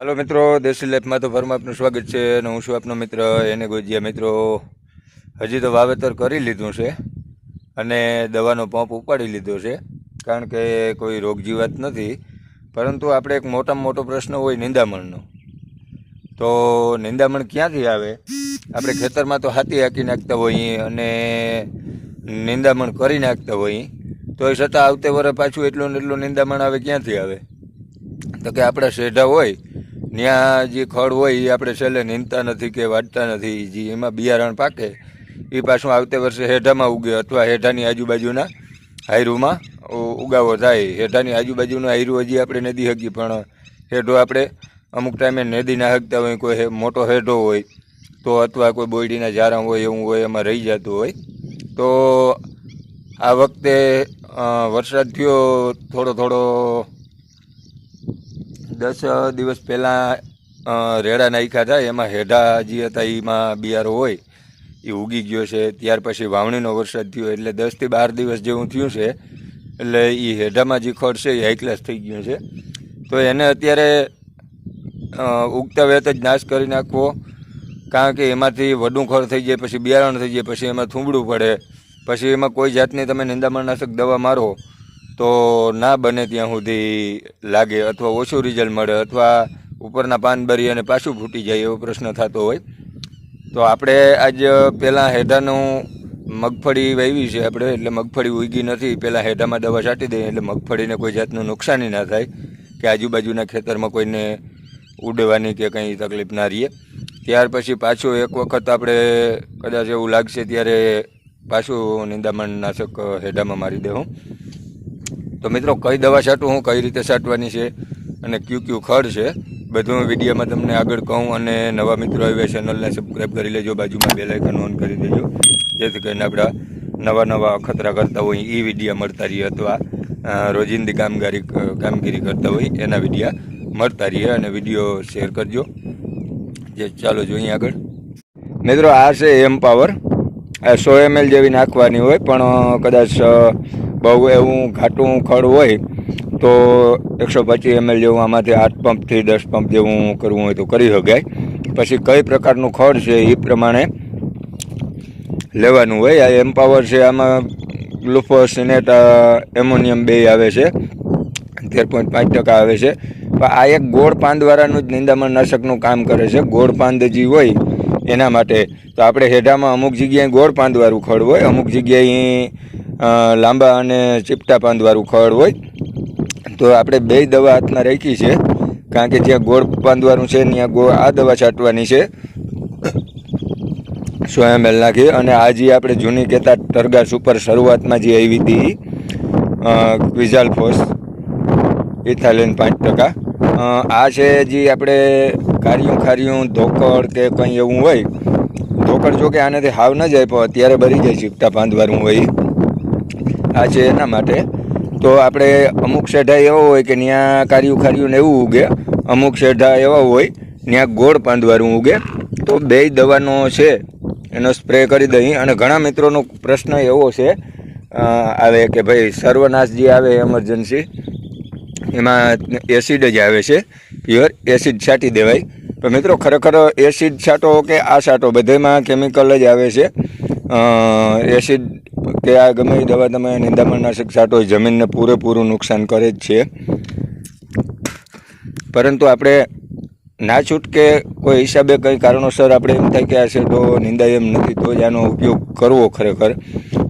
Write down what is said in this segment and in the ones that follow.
હાલો મિત્રો, દેશી લાઈફમાં તો ફરમાં આપનું સ્વાગત છે અને હું છું આપનો મિત્ર, એને ગોજિયા મિત્રો હજી તો વાવેતર કરી લીધું છે અને દવાનો પંપ ઉપાડી લીધો છે, કારણ કે કોઈ રોગજીવાત નથી. પરંતુ આપણે એક મોટામાં મોટો પ્રશ્ન હોય નિંદામણનો. તો નિંદામણ ક્યાંથી આવે? આપણે ખેતરમાં તો હાથી હાંકી નાખતા હોઈએ અને નિંદામણ કરી નાખતા હોઈએ તો એ છતાં આવતે વરે પાછું એટલું ને એટલું નિંદામણ આવે ક્યાંથી આવે? તો કે આપણા શેઢા હોય ત્યાં જે ખડ હોય એ આપણે છેલ્લે નીંદતા નથી કે વાટતા નથી. જે એમાં બિયારણ પાકે એ પાછું આવતે વર્ષે હેઠામાં ઉગે અથવા હેઠાની આજુબાજુના હાયરુમાં ઉગાવો થાય. હેઠાની આજુબાજુનું હાયરું હજી આપણે નદી હકીએ પણ હેઠો આપણે અમુક ટાઈમે નદી ના હકતા હોય, કોઈ મોટો હેઠો હોય, તો અથવા કોઈ બોયડીના ઝારા હોય, એવું હોય, એમાં રહી જતું હોય. તો આ વખતે વરસાદ થયો થોડો થોડો દસ દિવસ પહેલાં રેડા નાખ્યા હતા. એમાં હેઢા જે હતા, એમાં બિયારો હોય, એ ઉગી ગયો છે. ત્યાર પછી વાવણીનો વરસાદ થયો એટલે દસથી બાર દિવસ જેવું થયું છે. એટલે એ હેઢામાં જે ખડ છે એ હાઈક્લાસ થઈ ગયો છે. તો એને અત્યારે ઉગતા વેત જ નાશ કરી નાખવો. કારણ કે એમાંથી વડું ખડ થઈ જાય, પછી બિયારણ થઈ જાય, પછી એમાં થૂંબડું પડે. પછી એમાં કોઈ જાતની તમે નિંદામણનાશક દવા મારો તો ના બને ત્યાં સુધી લાગે અથવા ઓછું રિઝલ્ટ મળે અથવા ઉપરના પાન બરી અને પાછું ફૂટી જાય એવો પ્રશ્ન થતો હોય. તો આપણે આજ પહેલાં હેઠાનું મગફળી વાવી છે આપણે, એટલે મગફળી ઉગી નથી. પહેલાં હેઠામાં દવા છાંટી દઈએ એટલે મગફળીને કોઈ જાતનું નુકસાની ના થાય કે આજુબાજુના ખેતરમાં કોઈને ઉડવાની કે કંઈ તકલીફ ના રહીએ ત્યાર પછી પાછું એક વખત આપણે કદાચ એવું લાગશે ત્યારે પાછું નિંદામણ નાશક હેઠામાં મારી દેવું તો મિત્રો કઈ દવા છાંટું હું કઈ રીતે છાંટવાની છે અને ક્યુ ક્યુ ખડ છે, બધું વિડીયોમાં તમને આગળ કહું અને નવા મિત્રો આવ્યા ચેનલને સબસ્ક્રાઈબ કરી લેજો, બાજુમાં બે લાઇકન ઓન કરી દેજો, જેથી કરીને આપણા નવા નવા અખતરા કરતા હોય એ વિડીયા મળતા રહીએ અથવા રોજિંદી કામગીરી કામગીરી કરતા હોય, એના વિડીયા મળતા રહીએ અને વીડિયો શેર કરજો. જે ચાલો જોઈએ આગળ. મિત્રો આ છે એમ પાવર સો એમએલ જેવી નાખવાની હોય, પણ કદાચ બહુ એવું ઘાટું ખડ હોય તો એકસો પચીસ એમએલ જેવું આમાંથી આઠ પંપથી દસ પંપ જેવું કરવું હોય તો કરી શકાય. પછી કઈ પ્રકારનું ખડ છે એ પ્રમાણે લેવાનું હોય. આ એમ્પાવર છે, આમાં લુફો સિનેટ એમોનિયમ બે આવે છે. તેર પોઈન્ટ પાંચ ટકા આવે છે. આ એક ગોળ પાંદવાળાનું જ નિંદામણ નાશકનું કામ કરે છે. ગોળ પાંદ જે હોય એના માટે. તો આપણે હેઢામાં અમુક જગ્યાએ ગોળ પાંદવાળું ખડ હોય, અમુક જગ્યાએ લાંબા અને ચીપટા પાંદવાળું ખડ હોય. તો આપણે બે દવા હાથમાં રાખી છે, કારણ કે જ્યાં ગોળ પાંદવાળું છે, ત્યાં ગોળ આ દવા છાંટવાની છે. સો એમએલ નાખી. અને આ જે આપણે જૂની કહેતા ટરગા સુપર શરૂઆતમાં જે આવી હતી ક્વિઝાલ ફોસ ઇથાલિન પાંચ ટકા. આ છે જે આપણે કાર્યું ખાર્યું ધોકડ કે કંઈ એવું હોય ધોકડ જો કે આનાથી હાવ ન જાય, પણ અત્યારે ભરી જાય ચીપટા બાંધવાનું હોય. આ છે એના માટે. તો આપણે અમુક શેઢા એવા હોય કે ત્યાં કાર્યું ખાર્યું ને એવું ઉગે. અમુક શેઢા એવા હોય ત્યાં ગોળ પાંદવાનું ઉગે. તો બે દવાનો છે, એનો સ્પ્રે કરી દઈ. અને ઘણા મિત્રોનો પ્રશ્ન એવો છે આવે કે ભાઈ સર્વનાશ જે આવે એમરજન્સી એમાં એસિડ જ આવે છે. પ્યોર એસિડ છાંટી દેવાય. તો મિત્રો, ખરેખર એસિડ છાંટો કે આ છાંટો બધેમાં કેમિકલ જ આવે છે. એસિડ કે આ ગમે એ દવા તમે નિંદામણનાશક છાંટો, જમીનને પૂરેપૂરું નુકસાન કરે જ છે. પરંતુ આપણે ના છૂટકે કોઈ હિસાબે કંઈ કારણોસર આપણે એમ થાય કે આ છે તો નિંદાય એમ નથી, તો જ આનો ઉપયોગ કરવો ખરેખર.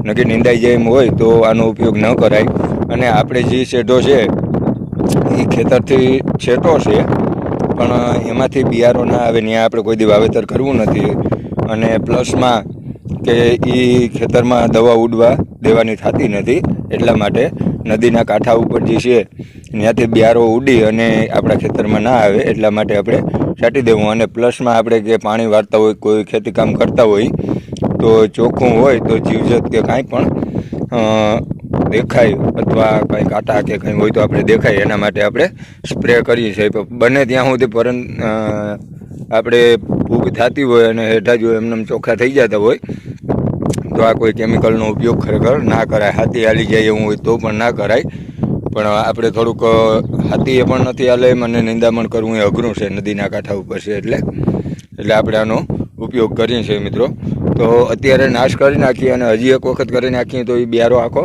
નક્કી નિંદાઈ જેમ હોય તો આનો ઉપયોગ ન કરાય. અને આપણે જે શેઢો છે એ ખેતરથી છેટો છે, પણ એમાંથી બિયારો ના આવે ત્યાં આપણે કોઈ દી વાવેતર કરવું નથી. અને પ્લસમાં કે એ ખેતરમાં દવા ઉડવા દેવાની થતી નથી, એટલા માટે નદીના કાંઠા ઉપર જે છે, ત્યાંથી બિયારો ઉડી અને આપણા ખેતરમાં ના આવે, એટલા માટે આપણે છાંટી દેવું. અને પ્લસમાં આપણે કે પાણી વાળતા હોય, કોઈ ખેતીકામ કરતા હોય, તો ચોખ્ખું હોય, તો જીવજત કે કાંઈ પણ દેખાય અથવા કંઈ કાંટા કે કંઈ હોય તો આપણે દેખાય. એના માટે આપણે સ્પ્રે કરીએ છીએ. બને ત્યાં સુધી પરં આપણે ભૂખ થતી હોય અને હેઠા જો એમને ચોખ્ખા થઈ જતા હોય, તો આ કોઈ કેમિકલનો ઉપયોગ ખરેખર ના કરાય. હાથી હાલી જાય એવું હોય તો પણ ના કરાય. પણ આપણે થોડુંક હાથી એ પણ નથી હાલે. મને નિંદામણ કરવું એ અઘરું છે નદીના કાંઠા ઉપર છે એટલે. એટલે આપણે આનો ઉપયોગ કરીએ છીએ મિત્રો. તો અત્યારે નાશ કરી નાખીએ અને હજી એક વખત કરી નાખીએ તો એ બિયારો આખો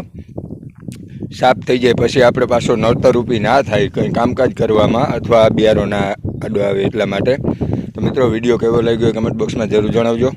સાફ થઈ જાય પછી આપણે પાછો નડતરરૂપી ના થાય, કંઈ કામકાજ કરવામાં અથવા બિયારો ના આડો આવે એટલા માટે. તો મિત્રો, વીડિયો કેવો લાગ્યો કમેન્ટ બોક્સમાં જરૂર જણાવજો.